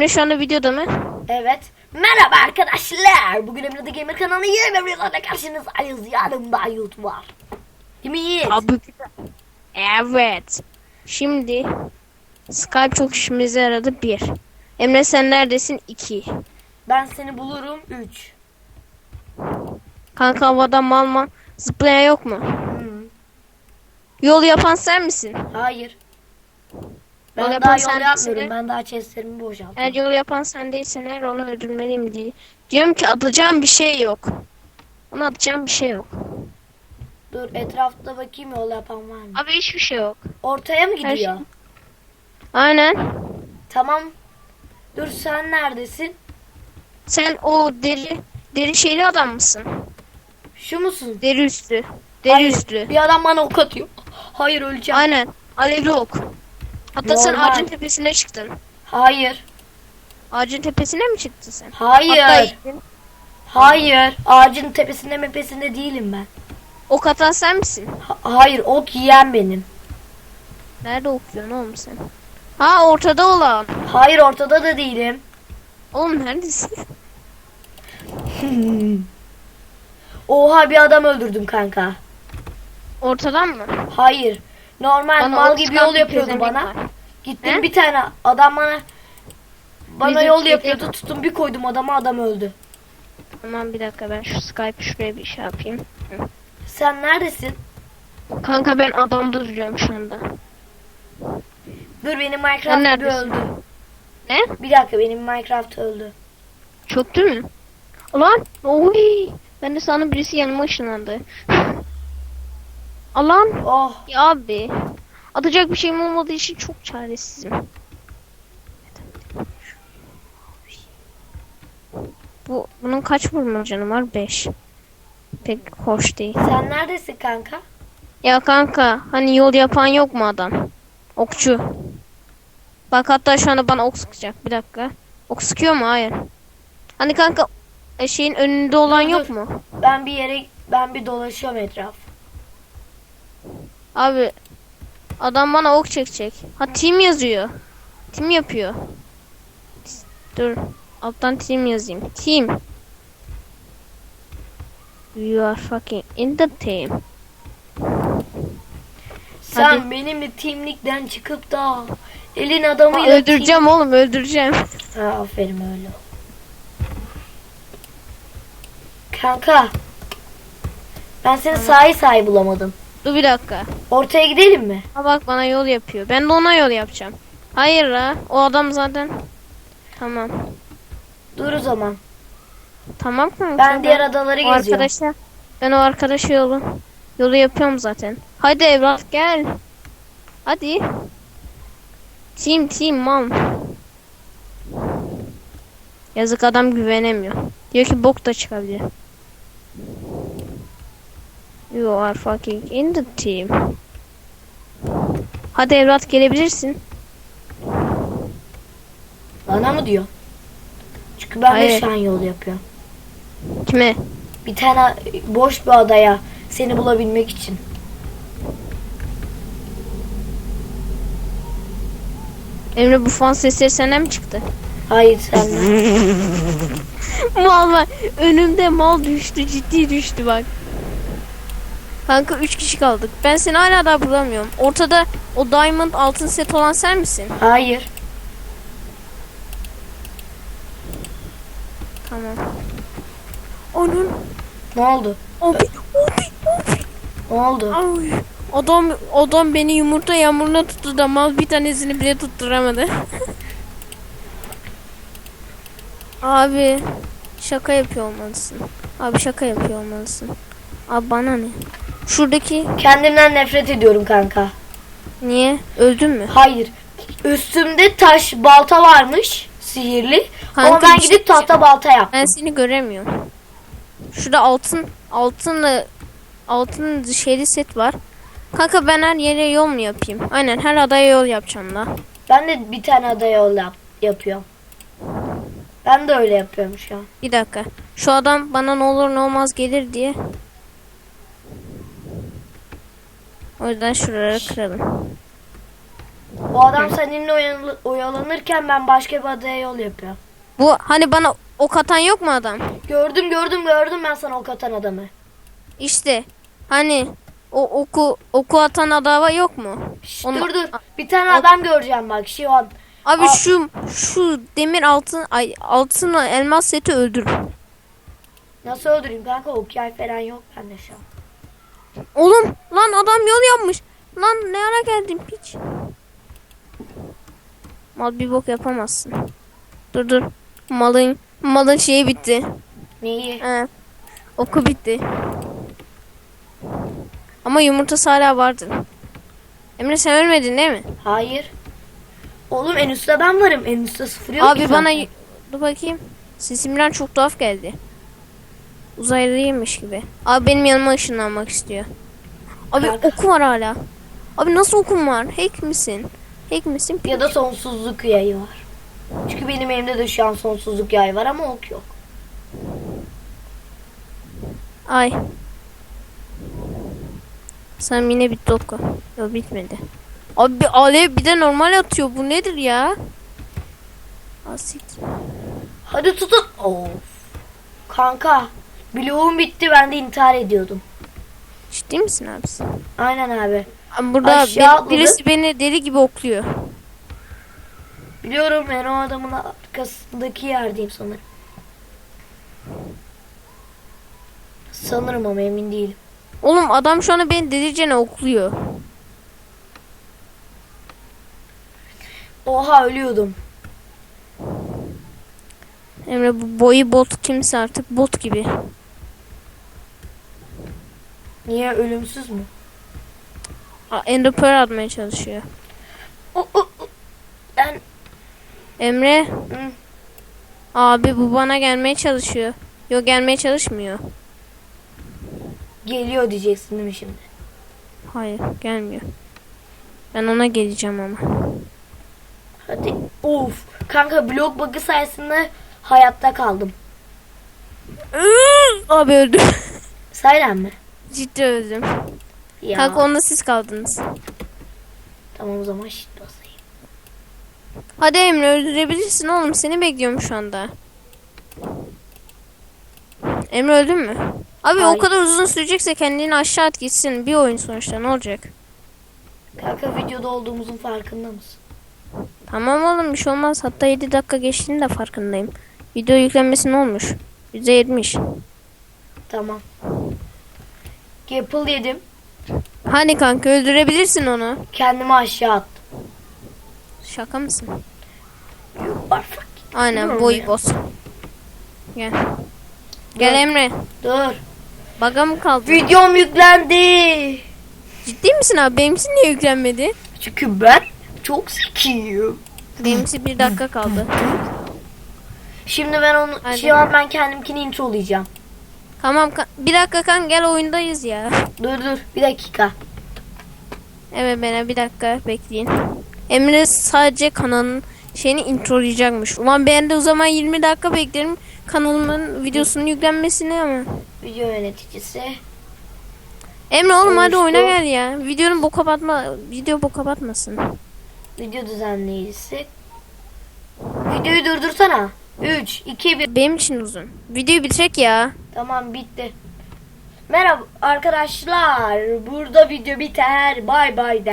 Emre şu anda videoda mı? Evet. Merhaba arkadaşlar. Bugün Emre'de Gamer kanalı yeni bir videolarla karşınızdayız. Yanımda YouTube var. Değil mi Yiğit? De. Evet. Şimdi Skype çok işimize yaradı bir. Emre sen neredesin? İki. Ben seni bulurum 3. Kanka havada mal mal zıplayan yok mu? Yol yapan sen misin? Hayır. Ben Yol daha yol yapmıyorum. Ben daha chestlerimi boşalttım. Eğer yol yapan sen değilsen eğer onu öldürmeliyim diye. Diyorum ki atacağım bir şey yok. Ona atacağım bir şey yok. Dur etrafta bakayım yol yapan var mı? Abi hiçbir şey yok. Ortaya mı Her gidiyor? şey- Aynen. Tamam. Dur sen neredesin? Sen o deri deri şeyli adam mısın? Şu musun? Deri üstü. Deri Hayır, üstü. Bir adam bana ok atıyor. Hayır öleceğim. Aynen. Alevli ok. Hatta sen Normal. ağacın tepesine çıktın. Hayır. Ağacın tepesine mi çıktın sen? Hayır. Hatta. Hayır. Ağacın tepesinde mepesinde değilim ben. ok atan sen misin? Ha- hayır ok yiyen benim. Nerede okuyorsun oğlum sen? Ha ortada olan. Hayır ortada da değilim. Oğlum neredesin? Oha bir adam öldürdüm kanka. Ortadan mı? Hayır. Normal Bana mal gibi yol yapıyordu bana. var. Gittim He? bir tane adam bana bana Bizim yol şeyde- yapıyordu. Tuttum bir koydum adama adam öldü. Tamam bir dakika ben şu Skype'ı şuraya bir şey yapayım. Sen neredesin? Kanka ben adamda duruyorum şu anda. Dur benim Minecraft bir öldü. Ne? Bir dakika benim Minecraft öldü. Çöktü mü? Ulan! Oy! Ben de sana birisi yanıma ışınlandı. Alan! Oh Ya abi. Atacak bir şeyim olmadığı için çok çaresizim. Bu bunun kaç vurma canı var? 5. Pek hoş değil. sen neredesin kanka? Ya kanka hani yol yapan yok mu adam? Okçu. Bak hatta şu anda bana ok sıkacak. Bir dakika. Ok sıkıyor mu? Hayır. Hani kanka e, şeyin önünde olan Dur, yok dur. mu? Ben bir yere ben bir dolaşıyorum etraf. Abi adam bana ok çekecek. Ha team yazıyor. Team yapıyor. Dur. Alttan team yazayım. Team. You are fucking in the team. Sen Hadi. benimle teamlikten çıkıp da elin adamıyla öldüreceğim oğlum öldüreceğim. team- Ha, aferin öyle. Kanka. Ben seni sahi sahi bulamadım. Dur bir dakika. Ortaya gidelim mi? Ha bak bana yol yapıyor. Ben de ona yol yapacağım. Hayır la. O adam zaten. Tamam. Dur o zaman. Tamam kanka. Ben diğer adaları geziyorum. arkadaşa ben o arkadaşa yolu yolu yapıyorum zaten. Hadi evlat gel. Hadi. Team team mam. Yazık adam güvenemiyor. Diyor ki bok da çıkabilir. You are fucking in the team. Hadi evlat gelebilirsin. Bana mı diyor? Çünkü ben de Hayır. şu an yol yapıyorum. Kime? Bir tane boş bir adaya seni bulabilmek için. Emre bu fan sesleri senden mi çıktı? Hayır senden. mal var. Önümde mal düştü. Ciddi düştü bak. Kanka 3 kişi kaldık. Ben seni hala daha bulamıyorum. Ortada o diamond altın set olan sen misin? Hayır. Tamam. Onun Ne oldu? abi abi abi. Ne oldu? Ay. Adam adam beni yumurta yağmuruna tuttu da mal bir tanesini bile tutturamadı. abi şaka yapıyor olmalısın. Abi şaka yapıyor olmalısın. Abi bana ne? Şuradaki Kendimden nefret ediyorum kanka. niye? Öldün mü? Hayır. Üstümde taş balta varmış. Sihirli. Ama Kanka, ben bir şey gidip tahta balta yaptım. Ben seni göremiyorum. Şurada altın altınla altın şeyli set var. Kanka ben her yere yol mu yapayım? Aynen her adaya yol yapacağım da. Ben de bir tane adaya yol yap- yapıyorum. Ben de öyle yapıyorum şu an. Bir dakika. Şu adam bana ne olur ne olmaz gelir diye. O yüzden şuraları kıralım. O adam seninle oyalanırken ben başka bir adaya yol yapıyorum. Bu hani bana ok atan yok mu adam? Gördüm gördüm gördüm ben sana ok atan adamı. İşte hani o oku oku atan adama yok mu? Şşt, Onu- dur dur. Bir tane adam göreceğim bak şu an. Abi Aa. şu şu demir altın ay altın elmas seti öldür. Nasıl öldüreyim kanka ok yay falan yok bende şu an. Oğlum lan adam yol yapmış. Lan ne ara geldin piç? Mal bir bok yapamazsın. Dur dur. Malın malın şeyi bitti. Neyi? He. Oku bitti. Ama yumurtası hala vardı. Emre sen ölmedin değil mi? Hayır. Oğlum en üstte ben varım. En üstte sıfır yok Abi bana dur bakayım. Sesimden çok tuhaf geldi. Uzaylıymış gibi. Abi benim yanıma ışınlanmak istiyor. Abi Kanka. oku var hala. Abi nasıl okum var? Hack misin? Hack misin? Ya da sonsuzluk yayı var. Çünkü benim elimde de şu an sonsuzluk yayı var ama ok yok. Ay. Sen yine bitti oku. Yok bitmedi. Abi bir alev bir de normal atıyor. Bu nedir ya? Asik. Hadi tutun. Of. Kanka. Bloğum bitti ben de intihar ediyordum. Ciddi misin abisi? Aynen abi. Burada Aşağı bir- birisi beni deli gibi okluyor. Biliyorum ben o adamın arkasındaki yerdeyim sanırım. Sanırım ama emin değilim. Oğlum adam şu anda beni delicene okluyor. Oha ölüyordum. Emre bu boyu bot kimse artık bot gibi. Niye ölümsüz mü? Ender Pearl atmaya çalışıyor. O, o, o. Ben Emre Hı. abi bu bana gelmeye çalışıyor. Yok gelmeye çalışmıyor. geliyor diyeceksin değil mi şimdi? Hayır gelmiyor. Ben ona geleceğim ama. Hadi. Of. Kanka blok bug'ı sayesinde hayatta kaldım. abi öldüm. Saylen mi? Ciddi öldüm. Ya. Kanka onda siz kaldınız. Tamam o zaman shit basayım. Hadi Emre öldürebilirsin oğlum. Seni bekliyorum şu anda. Emre öldün mü? Abi o Hayır. kadar uzun sürecekse kendini aşağı at gitsin. Bir oyun sonuçta ne olacak? Kanka videoda olduğumuzun farkında mısın? Tamam oğlum bir şey olmaz. Hatta 7 dakika geçtiğinin de farkındayım. Video yüklenmesi ne olmuş? %70. Tamam. Apple yedim. Hani kanka öldürebilirsin onu. Kendimi aşağı attım. Şaka mısın? Aynen boy boss. Gel. Gel Dur. Emre. Dur. Baga mı kaldı? Videom yüklendi. Ciddi misin abi? Benimsi niye yüklenmedi? Çünkü ben çok zekiyim. Benimsi bir dakika kaldı. Şimdi ben onu Hadi. şu an ben kendimkini introlayacağım. Tamam bir dakika kan gel oyundayız ya. Dur dur bir dakika. Evet bana bir dakika bekleyin. Emre sadece kanalın şeyini introlayacakmış. Ulan ben de o zaman 20 dakika beklerim kanalımın videosunun yüklenmesini ama. Video yöneticisi. Emre oğlum hadi Oluştu. oyna gel ya. Videonun boka batma video boka batmasın. Video düzenleyicisi. Videoyu durdursana. 3, 2, 1. Benim için uzun. Videoyu bitirek ya. Tamam bitti. Merhaba arkadaşlar. Burada video biter. Bay bay de.